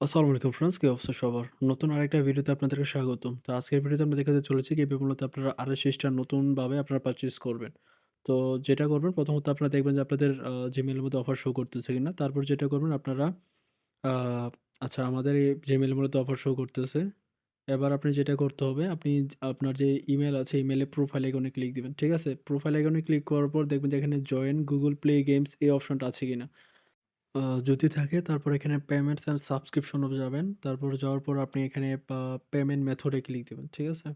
আসসালামু আলাইকুম ফ্রেন্ডস, কি অবস্থা সবার? নতুন আরেকটা ভিডিওতে আপনাদেরকে স্বাগতম। তো আজকের ভিডিওতে আমরা দেখাতে চলেছি কীভাবে মূলত আপনারা RSS টা নতুনভাবে আপনারা পারচেজ করবেন। তো যেটা করবেন প্রথমত আপনারা দেখবেন যে আপনাদের এর মধ্যে অফার শো করতেছে কিনা। তারপর যেটা করবেন আপনারা আচ্ছা আমাদের এই এর মধ্যে অফার শো করতেছে। এবার আপনি যেটা করতে হবে আপনি আপনার যে ইমেইল আছে ইমেইলে প্রোফাইল আইকনে ক্লিক দিবেন। ঠিক আছে? প্রোফাইল আইকনে ক্লিক করার পর দেখবেন যে এখানে জয়েন Google Play Games এই অপশনটা আছে কিনা। যদি থাকে, তারপর এখানে পেমেন্টস অ্যান্ড সাবস্ক্রিপশন এ যাবেন। তারপর যাওয়ার পর আপনি এখানে পেমেন্ট মেথড ক্লিক দিবেন। ঠিক আছে?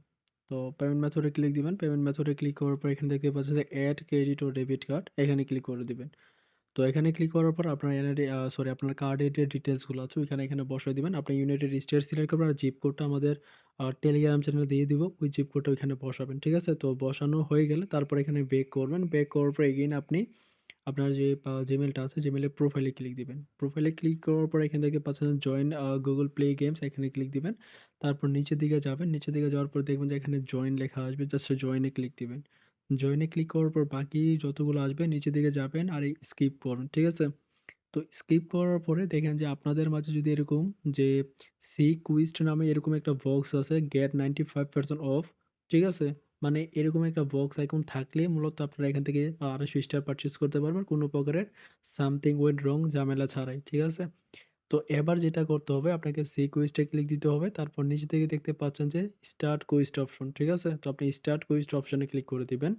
তো পেমেন্ট মেথড ক্লিক দিবেন। পেমেন্ট মেথড ক্লিক করার পর এখানে দেখতে পাচ্ছেন যে এড ক্রেডিট ও ডেবিট কার্ড এখানে ক্লিক করে দিবেন। তো এখানে ক্লিক করার পর আপনার এনআইডি সরি আপনার কার্ডের যে ডিটেইলসগুলো আছে, ওইখানে এখানে বসায় দিবেন। আপনি ইউনাইটেড স্টেটস সিলেক্ট করবেন আর জিপ কোডটা আমাদের টেলিগ্রাম চ্যানেলে দিয়ে দিব। ওই জিপ কোডটা ওইখানে বসাবেন। ঠিক আছে? তো বসানো হয়ে গেলে তারপর এখানে বেক করবেন। বেক করার পর এগেইন আপনি আপনার যে Gmail আছে এর প্রোফাইলে ক্লিক দিবেন। প্রোফাইলে ক্লিক করার পর এখান থেকে পাচ্ছেন জয়েন গুগল প্লে গেমস এখানে ক্লিক দিবেন। তারপর নিচের দিকে যাবেন। নিচের দিকে যাওয়ার পর দেখবেন যে, এখানে জয়েন লেখা আসবে। জাস্ট জয়েন ক্লিক দিবেন। জয়েন ক্লিক করার পর বাকি যতগুলো আসবে, নিচের দিকে যাবেন আর স্কিপ করুন, ঠিক আছে? তো স্কিপ করার পরে দেখেন যে, আপনাদের মাঝে যদি এরকম যে সি কুইস্ট নামে এরকম একটা বক্স আছে গেট 95% অফ। ঠিক আছে? মানে এরকম একটা বক্স আইকন থাকলে মূলত আপনারা এখান থেকে, আ RSS টা পারচেজ করতে পারবেন কোনো প্রকারের সামথিং ওয়েন্ট রং ঝামেলা ছাড়াই। ঠিক আছে? তো এবার যেটা করতে হবে, আপনাকে সি কুইজড এ ক্লিক দিতে হবে। তারপর নিচে থেকে দেখতে পাচ্ছেন যে স্টার্ট কুইজড অপশন। ঠিক আছে? তো আপনি স্টার্ট কুইজড অপশনে ক্লিক করে দিবেন।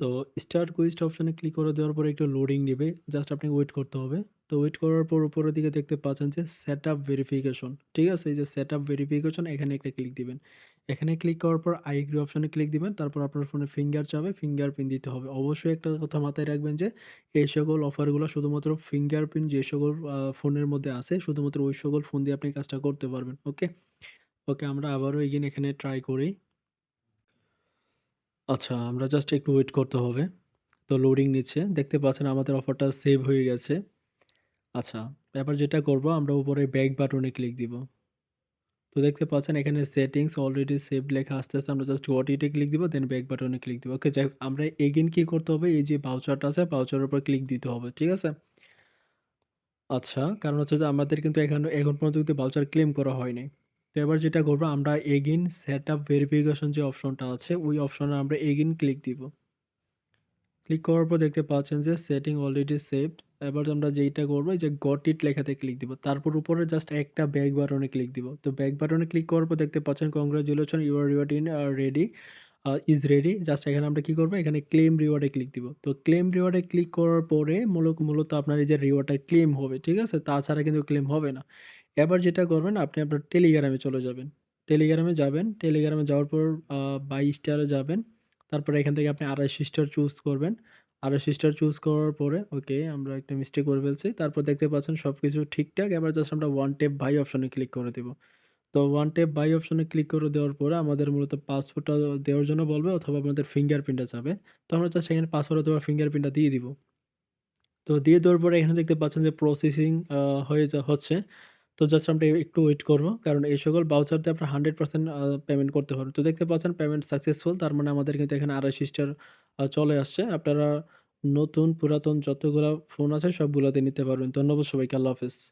তো স্টার্ট কুইজড অপশনে ক্লিক করে দেওয়ার পরে একটু লোডিং নেবে জাস্ট আপনি ওয়েট করতে হবে। তো ওয়েট করার পর উপরের দিকে দেখতে পাচ্ছেন যে সেটআপ ভেরিফিকেশন। ঠিক আছে? এই যে সেটআপ ভেরিফিকেশন এখানে একটা ক্লিক দিবেন। এখানে ক্লিক করার পর আই এগ্রি অপশনে ক্লিক দিবেন। তারপর আপনার ফোনে ফিঙ্গার চাবে, ফিঙ্গারপ্রিন্ট দিতে হবে। অবশ্যই একটা কথা মাথায় রাখবেন যে এই সকল অফারগুলো শুধুমাত্র ফিঙ্গারপ্রিন্ট যে সকল ফোনের মধ্যে আছে শুধুমাত্র ওই সকল ফোন দিয়ে আপনি কাজটা করতে পারবেন। ওকে? ওকে আমরা আবারও এগেইন এখানে ট্রাই করি। আচ্ছা, আমরা জাস্ট একটু ওয়েট করতে হবে। তো লোডিং নিচ্ছে। দেখতে পাচ্ছেন আমাদের অফারটা সেভ হয়ে গেছে। আচ্ছা, এবার যেটা করব আমরা উপরে ব্যাক বাটনে ক্লিক দিব। তো দেখতে পাচ্ছেন এখানে সেটিংস অলরেডি সেভ লেখা আস্তে আস্তে আমরা জাস্ট এ ক্লিক দিব দেন ব্যাক বাটনে ক্লিক দিব। ওকে যাই আমরা এগেইন কি করতে হবে এই যে ভাউচারটা আছে ভাউচারের উপর ক্লিক দিতে হবে। ঠিক আছে? আচ্ছা, কারণ হচ্ছে যে আমাদের কিন্তু এখানে এখন পর্যন্ত কিন্তু ভাউচার ক্লেম করা হয়নি। তো এবার যেটা করব আমরা এগেইন সেটআপ ভেরিফিকেশন যে অপশনটা আছে ওই অপশনে আমরা এগেইন ক্লিক দিব। ক্লিক করার পর দেখতে পাচ্ছেন যে সেটিং অলরেডি সেভড। এবার আমরা যেইটা করব যে গট ইট লেখাতে ক্লিক দিব। তারপর উপরে জাস্ট একটা ব্যাক বাটনে ক্লিক দিব। তো ব্যাক বাটনে ক্লিক করার পর দেখতে পাচ্ছেন congratulation your reward in a ready is ready. Just এখানে আমরা কী করব, এখানে ক্লেম রিওয়ার্ডে ক্লিক দিব। তো ক্লেম রিওয়ার্ডে ক্লিক করার পরে মূলত মূলত আপনার এই যে রিওয়ার্ডটা ক্লেম হবে। ঠিক আছে? তাছাড়া কিন্তু ক্লেম হবে না। এবার যেটা করবেন, আপনি আপনার টেলিগ্রামে চলে যাবেন। টেলিগ্রামে যাবেন। টেলিগ্রামে যাওয়ার পর আ বাই স্টার যাবেন। তারপরে এখান থেকে আপনি RSS স্টার চুজ করবেন। RSS স্টার চুজ করার পরে ওকে আমরা একটা মিস্টেক করে ফেলছি। তারপর দেখতে পাচ্ছেন সবকিছু ঠিকঠাক। এবার জাস্ট আমরা ওয়ান টেপ বাই অপশনে ক্লিক করে দিব। তো ওয়ান টেপ বাই অপশনে ক্লিক করে দেওয়ার পরে আমাদের মূলত পাসওয়ার্ডটা দেওয়ার জন্য বলবে অথবা আপনাদের ফিঙ্গারপ্রিন্টটা চাবে। তো আমরা জাস্ট এখানে পাসওয়ার্ড অথবা ফিঙ্গারপ্রিন্টটা দিয়ে দিব। তো দিয়ে দেওয়ার পরে এখানে দেখতে পাচ্ছেন যে প্রসেসিং হয়ে যা, হচ্ছে। তো জাস্ট আমরা একটু ওয়েট করব কারণ এই সকল বাউচার দিয়ে আপনার হান্ড্রেড পার্সেন্ট পেমেন্ট করতে পারবেন। তো দেখতে পাচ্ছেন পেমেন্ট সাকসেসফুল তার মানে আমাদের কিন্তু এখানে আড়াই সিস্টার চলে আসছে। আপনারা নতুন, পুরাতন যতগুলো ফোন আছে সবগুলোতে নিতে পারবেন। ধন্যবাদ সবাইকে। আল্লাহ হাফেজ।